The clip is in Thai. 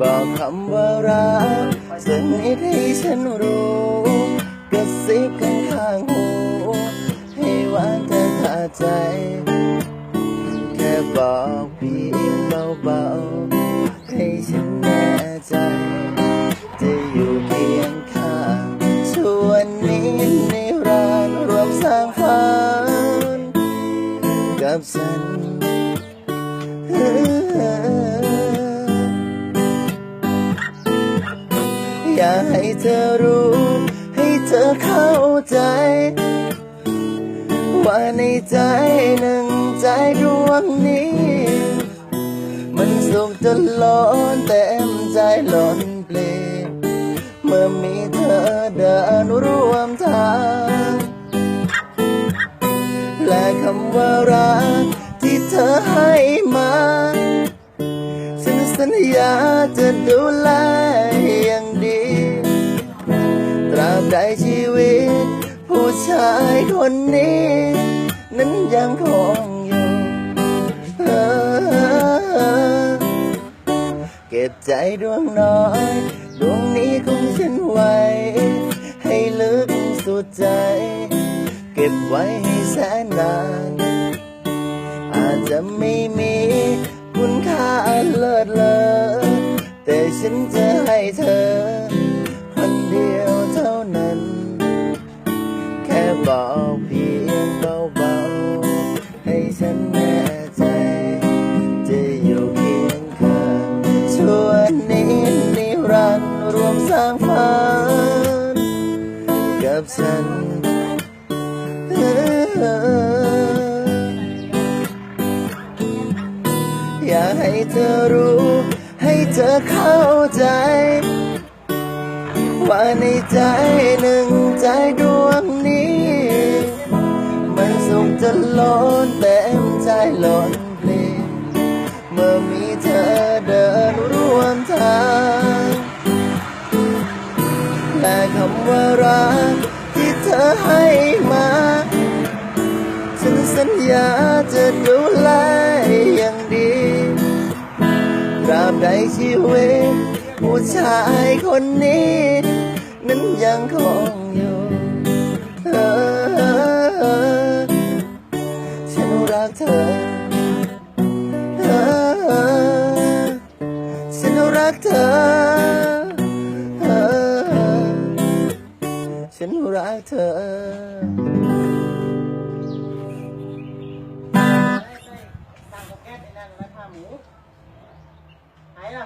บอกคำว่ารักสักนิดให้ฉันรู้กระซิบข้างข้างหูให้หวานแต่ขาใจ แค่บอกเพียงเบาๆให้ฉันแน่ใจ จะอยู่เคียงข้างชวนนี้ในิรันดร์รวมสร้างฝันกับฉัน อยากให้เธอรู้ ให้เธอเข้าใจ ว่าในใจหนึ่งใจดวงนี้ มันสุขจนล้นเต็มใจหล่นเปลี่ยนเมื่อมีเธอเดินร่วมทาง และคำว่ารักที่เธอให้มาฉันสัญญาจะดูแลอย่างดี ตราบใดชีวิต ผู้ชายคนนี้ นั้นยังคงอยู่เออเก็บใจดวงน้อย ดวงนี้ของฉันไว้ ให้ลึกสุดใจ เก็บไว้ให้แสนนาน อาจจะไม่มีคุณค่าเลิศเลอแต่ฉันจะให้เธอ รันดร์รวมสร้างฝันกับฉันอยากให้เธอรู้ ให้เธอเข้าใจ ว่าในใจหนึ่งใจดวงนี้ มันสุขจะล้นเต็มใจล้นเพลงเมื่อมีเธอ ให้มา ฉันสัญญาจะดูแลอย่างดีตราบใดชีวิตผู้ชายคนนี้ นั้นยังคงอยู่เออฉันรักเธอเออฉันรักเธอ ฉันรักเธอ สั่งกับแก๊สไอ้นั่นราคาหมูหายละ